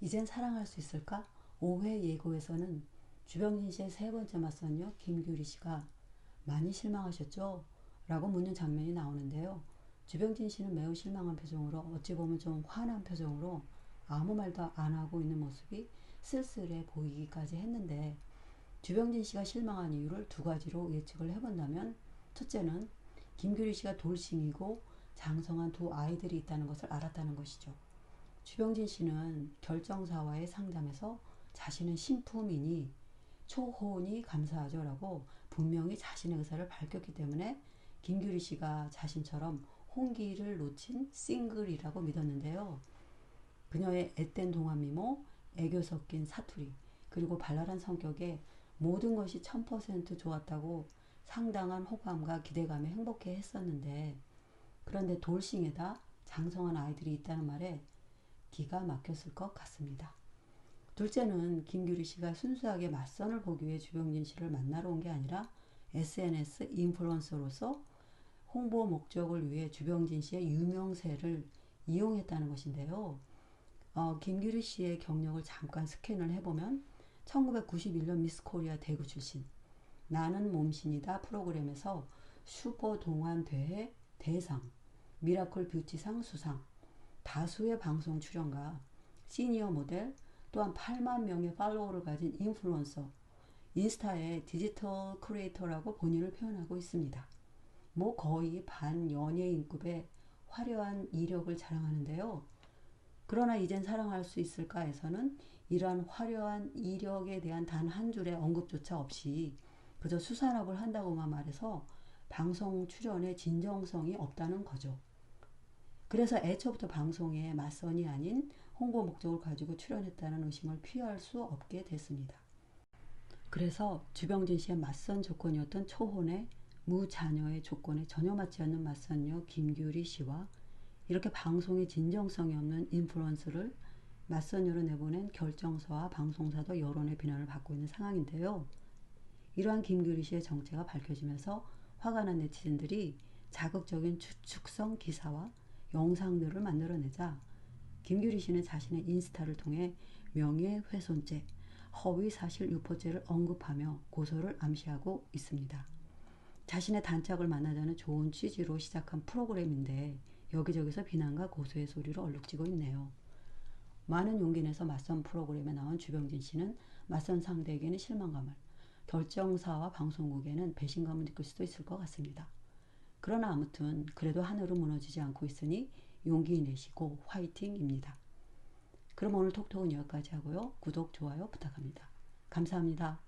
이젠 사랑할 수 있을까? 5회 예고에서는 주병진 씨의 세 번째 맞선녀 김규리 씨가 많이 실망하셨죠? 라고 묻는 장면이 나오는데요. 주병진 씨는 매우 실망한 표정으로 어찌 보면 좀 화난 표정으로 아무 말도 안 하고 있는 모습이 쓸쓸해 보이기까지 했는데 주병진 씨가 실망한 이유를 두 가지로 예측을 해본다면 첫째는 김규리 씨가 돌싱이고 장성한 두 아이들이 있다는 것을 알았다는 것이죠. 주병진 씨는 결정사와의 상담에서 자신은 신품이니 초혼이 감사하죠라고 분명히 자신의 의사를 밝혔기 때문에 김규리 씨가 자신처럼 홍기를 놓친 싱글이라고 믿었는데요. 그녀의 앳된 동안 미모, 애교 섞인 사투리, 그리고 발랄한 성격에 모든 것이 1000% 좋았다고 상당한 호감과 기대감에 행복해 했었는데 그런데 돌싱에다 장성한 아이들이 있다는 말에 기가 막혔을 것 같습니다. 둘째는 김규리 씨가 순수하게 맞선을 보기 위해 주병진 씨를 만나러 온 게 아니라 SNS 인플루언서로서 홍보 목적을 위해 주병진 씨의 유명세를 이용했다는 것인데요. 어, 김규리 씨의 경력을 잠깐 스캔을 해보면 1991년 미스 코리아 대구 출신 나는 몸신이다 프로그램에서 슈퍼 동안 대회 대상 미라클 뷰티상 수상 다수의 방송 출연과 시니어 모델 또한 8만 명의 팔로워를 가진 인플루언서 인스타의 디지털 크리에이터라고 본인을 표현하고 있습니다. 뭐 거의 반 연예인급의 화려한 이력을 자랑하는데요. 그러나 이젠 사랑할 수 있을까에서는 이러한 화려한 이력에 대한 단 한 줄의 언급조차 없이 그저 수산업을 한다고만 말해서 방송 출연에 진정성이 없다는 거죠. 그래서 애초부터 방송에 맞선이 아닌 홍보 목적을 가지고 출연했다는 의심을 피할 수 없게 됐습니다. 그래서 주병진 씨의 맞선 조건이었던 초혼의 무자녀의 조건에 전혀 맞지 않는 맞선녀 김규리 씨와 이렇게 방송에 진정성이 없는 인플루언서를 맞선녀로 내보낸 결정서와 방송사도 여론의 비난을 받고 있는 상황인데요. 이러한 김규리 씨의 정체가 밝혀지면서 화가 난 네티즌들이 자극적인 추측성 기사와 영상들을 만들어내자 김규리 씨는 자신의 인스타를 통해 명예훼손죄, 허위사실 유포죄를 언급하며 고소를 암시하고 있습니다. 자신의 단짝을 만나자는 좋은 취지로 시작한 프로그램인데 여기저기서 비난과 고소의 소리로 얼룩지고 있네요. 많은 용기 내서 맞선 프로그램에 나온 주병진 씨는 맞선 상대에게는 실망감을, 결정사와 방송국에는 배신감을 느낄 수도 있을 것 같습니다. 그러나 아무튼 그래도 하늘은 무너지지 않고 있으니 용기 내시고 화이팅입니다. 그럼 오늘 톡톡은 여기까지 하고요. 구독, 좋아요 부탁합니다. 감사합니다.